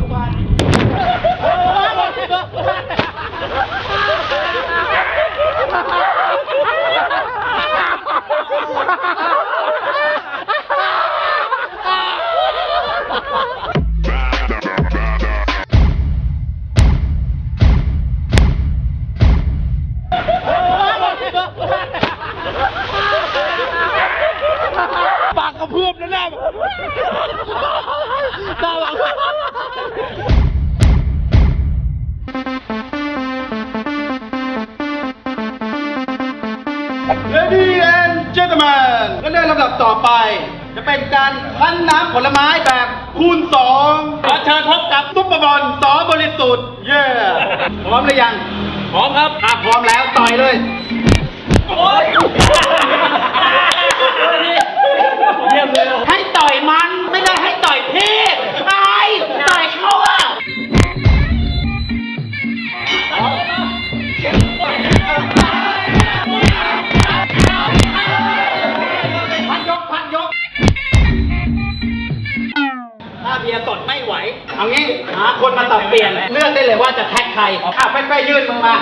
kubali. เลดี้แอนเจน t l e m แมนและในลำดับต่อไป จะเป็นการคั้นน้ำผลไม้แบบคูณสองขอเชิญพบกับซุปเปอร์บอลสอบริสุทธิ์ เย้พร้อมหรือยัง พร้อมครับอะพร้อมแล้วต่อยเลยเมือมา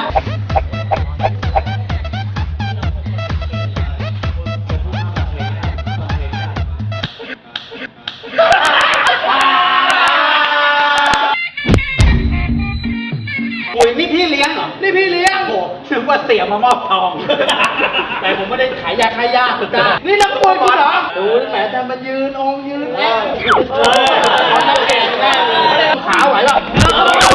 อุ๋ยนี่พี่เลี้ยงเหรอ นี่พี่เลี้ยงโอ้ถือว่าเสียมามอบทอง แต่ผมไม่ได้ขายยาขายยาสุดานี่นักมวยคุณเหรอดูแหมแต่มันยืนองค์ยืนแน่เออเขาจะแก่แน่เลยขาไหวป่ะไอ้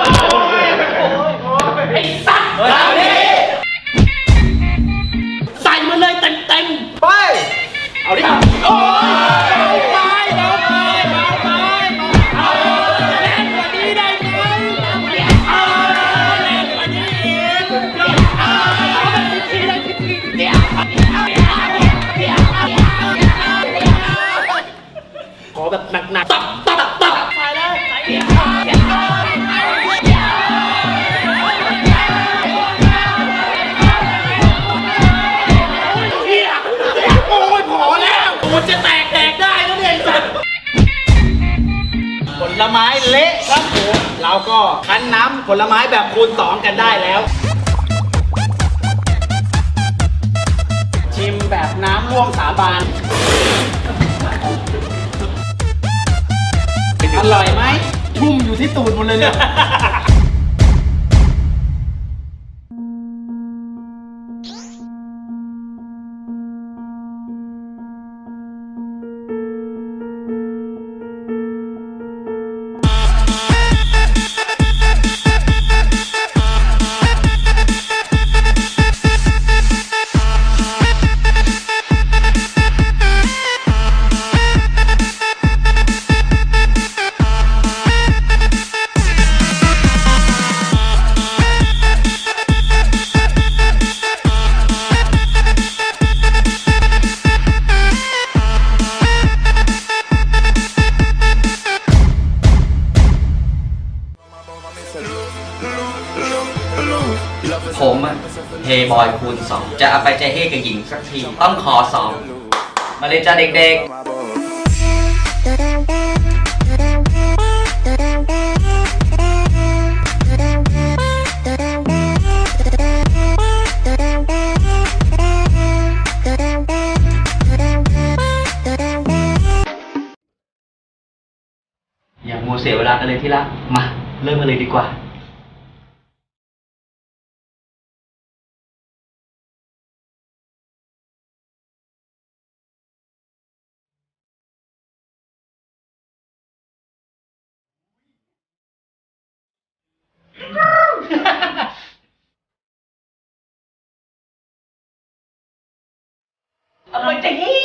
ลไม้เละครับผมเราก็คั้นน้ำผลไม้แบบคูณสองกันได้แล้ว ชิมแบบน้ำม่วงสาบานอร่อยไหมชุ่มอยู่ที่ตูดหมดเลยเนี่ย จะเอาไปใจเฮกับหญิงสักที ต้องขอสองมาเลยจ้าเด็กๆ อย่ามัวเสียเวลากันเลยที่รักมา เริ่มกันเลยดีกว่า ไปใจเฮ้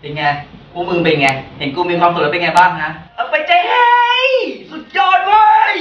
เป็นไงพวกมึงเป็นไง เห็นกูมีความสุขแล้วเป็นไงบ้างฮะเอาไปใจเฮ้ยสุดยอดเว้ย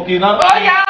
ลองดู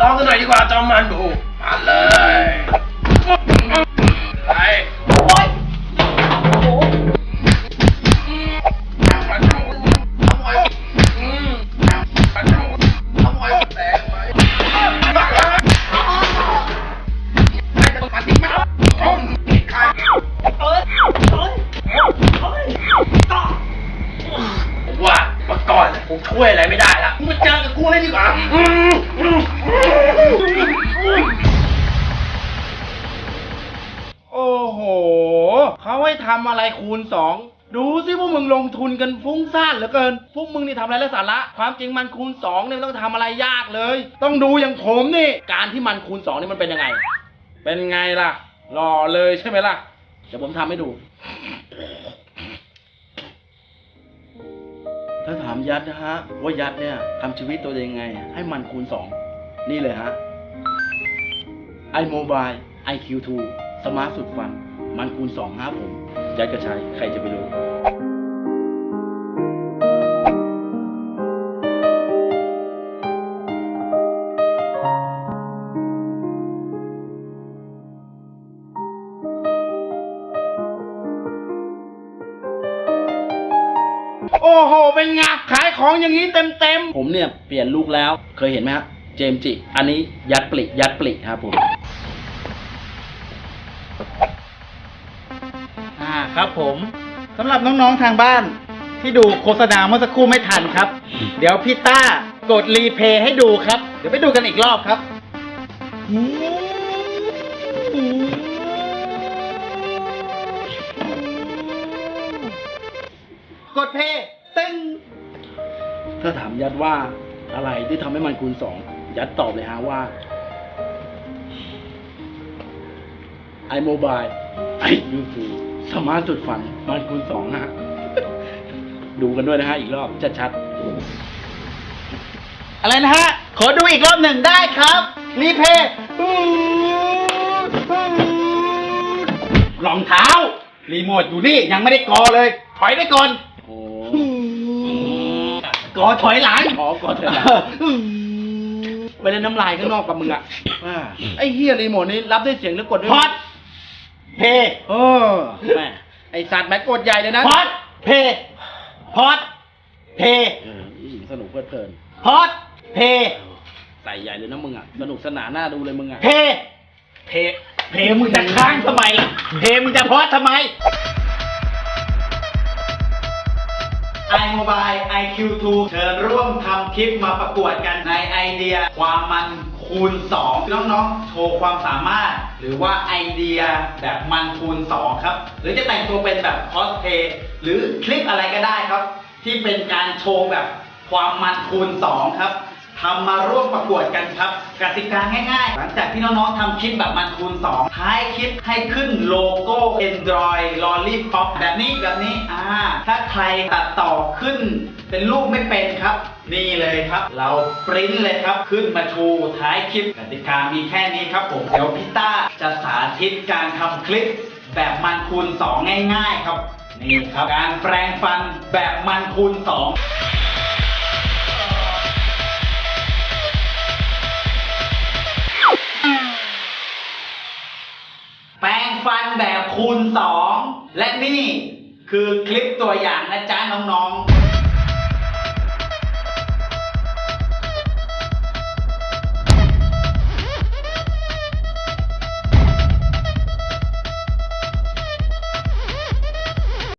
ร้องกันหน่อยดีกว่าจอมมันดูมาเลย คูณสองดูสิพวกมึงลงทุนกันฟุ้งซ่านเหลือเกิน พวกมึงนี่ทำอะไรไร้สาระ ความจริงมันคูณสองเนี่ยไม่ต้องทำอะไรยากเลย ต้องดูอย่างผมนี่ การที่มันคูณสองนี่มันเป็นยังไง เป็นไงล่ะ หล่อเลยใช่ไหมล่ะ เดี๋ยวผมทำให้ดู ถ้าถามยัดนะฮะ ว่ายัดเนี่ยทำชีวิตตัวเองไง ให้มันคูณสองนี่เลยฮะ iMobile IQ2 สมาร์ทสุดฟัน มันคูณ2ครับผม ยัดกระชัยใครจะไปรู้โอ้โห เป็นไงขายของอย่างนี้เต็มเต็มผมเนี่ย เปลี่ยนลูกแล้ว เคยเห็นไหมฮะ เจมส์จิ อันนี้ยัดปลิยัดปลิครับผม ครับผมสำหรับน้องๆทางบ้านที่ดูโฆษณาเมื่อสักครู่ไม่ทันครับ เดี๋ยวพี่ต้ากดรีเพย์ให้ดูครับ เดี๋ยวไปดูกันอีกรอบครับกดเพย์ตึ้งถ้าถามยัดว่าอะไรที่ทำให้มันคูณสองยัดตอบเลยฮะว่า iMobile iYouTube สมาร์ทสุดฝันมันคูณสองฮะดูกันด้วยนะฮะอีกรอบชัดอะไรนะฮะ ขอดูอีกรอบหนึ่งได้ครับ รีเพย์ๆรองเท้า รีโมทอยู่นี่ยังไม่ได้กอเลย ถอยไปก่อนโอ้กอถอยหลังขอก่อนเถอะนะไปเล่นน้ำลายข้างนอกกับมึงอะอ่าไอ้เฮียรีโมทนี้รับด้วยเสียงหรือกดด้วยพอด เพย์เออแม่ไอสัตว์แม็กกดใหญ่เลยนะพอดเพย์พอดเพย์เออสนุกเพลิดเพลินพอดเพย์ใส่ใหญ่เลยนะมึงอะสนุกสนานน่าดูเลยมึงอะ เพย์เพย์เพย์มึงจะค้างทำไมล่ะเพย์มึงจะพอดทำไม iMobile IQ2 เชิญร่วมทำคลิปมาประกวดกันในไอเดียความมันคูณ 2 น้องๆ โชว์ความสามารถ หรือว่าไอเดียแบบมันคูณ 2 ครับ หรือจะแต่งตัวเป็นแบบคอสเพย์หรือคลิปอะไรก็ได้ครับ ที่เป็นการโชว์แบบความมันคูณ 2 ครับ ทำมาร่วมประกวดกันครับกติกาง่ายๆ หลังจากที่น้องๆทำคลิปแบบมันคูณ 2 ท้ายคลิปให้ขึ้นโลโก้ Android Lollipop แบบนี้แบบนี้อ่าถ้าใครตัดต่อขึ้น เป็นรูปไม่เป็นครับ นี่เลยครับ เราปริ้นเลยครับ ขึ้นมาชูท้ายคลิปกติกามีแค่นี้ครับผมเดี๋ยวพี่ต้าจะสาธิตการทำคลิปแบบมันคูณ 2 ง่าย ๆ ครับ นี่ครับการแปลงฟันแบบมันคูณ 2 คูณ 2 และนี่คือคลิปตัวอย่างนะจ๊ะน้องๆ